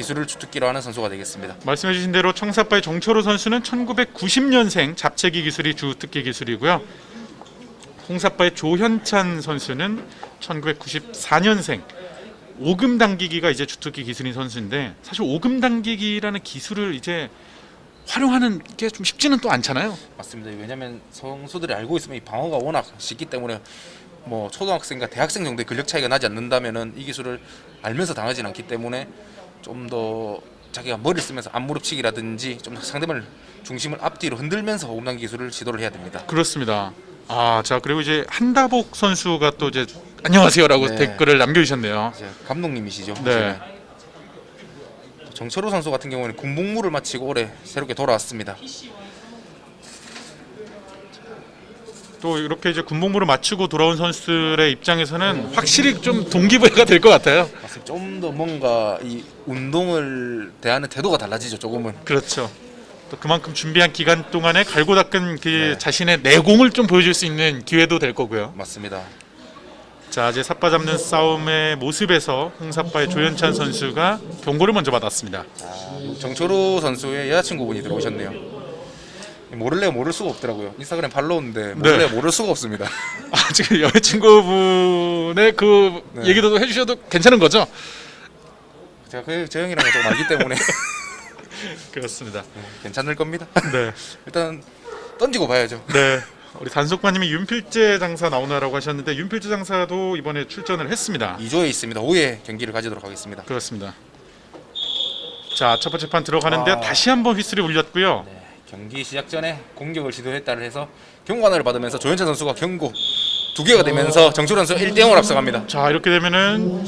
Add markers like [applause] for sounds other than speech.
기술을 주특기로 하는 선수가 되겠습니다. 말씀해주신 대로 청사파의 정철호 선수는 1990년생 잡채기 기술이 주특기 기술이고요. 홍사파의 조현찬 선수는 1994년생 오금 당기기가 이제 주특기 기술인 선수인데 사실 오금 당기기라는 기술을 이제 활용하는 게 좀 쉽지는 또 않잖아요. 맞습니다. 왜냐하면 선수들이 알고 있으면 이 방어가 워낙 쉽기 때문에 뭐 초등학생과 대학생 정도의 근력 차이가 나지 않는다면은 이 기술을 알면서 당하지는 않기 때문에 좀 더 자기가 머리를 쓰면서 앞무릎치기라든지 좀 상대방을 중심을 앞뒤로 흔들면서 오금당 기술을 시도를 해야 됩니다. 그렇습니다. 아, 자 그리고 이제 한다복 선수가 또 이제 안녕하세요라고 네. 댓글을 남겨주셨네요. 이제 감독님이시죠. 네. 정철호 선수 같은 경우에는 군복무를 마치고 올해 새롭게 돌아왔습니다. 또 이렇게 이제 군복무를 마치고 돌아온 선수들의 입장에서는 확실히 좀 동기부여가 될 것 같아요. 좀 더 뭔가 이 운동을 대하는 태도가 달라지죠. 조금은. 그렇죠. 또 그만큼 준비한 기간 동안에 갈고 닦은 그 네. 자신의 내공을 좀 보여줄 수 있는 기회도 될 거고요. 맞습니다. 자 이제 삿바 잡는 싸움의 모습에서 홍사파의 조현찬 선수가 경고를 먼저 받았습니다. 정철호 선수의 여자친구분이 들어오셨네요. 모를래 모를 수가 없더라고요. 인스타그램 팔로우인데 모를래 모를 수가 없습니다. [laughs] 아 지금 여자친구분의 그 네. 얘기도 해주셔도 괜찮은 거죠? 제가 그저 형이랑은 좀 알기 때문에 [laughs] 그렇습니다. 괜찮을 겁니다. [laughs] 네. 일단 던지고 봐야죠. 네. 우리 단속관님이 윤필재 장사 나오나라고 하셨는데 윤필재 장사도 이번에 출전을 했습니다. 2조에 있습니다. 5회 경기를 가지도록 하겠습니다. 그렇습니다. 자, 첫 번째 판 들어가는데 아. 다시 한번 휘슬이 울렸고요. 네, 경기 시작 전에 공격을 시도했다를 해서 경고안을 받으면서 조현찬 선수가 경고 두 개가 되면서 정철 선수 1대 0으로 앞서갑니다. 자, 이렇게 되면은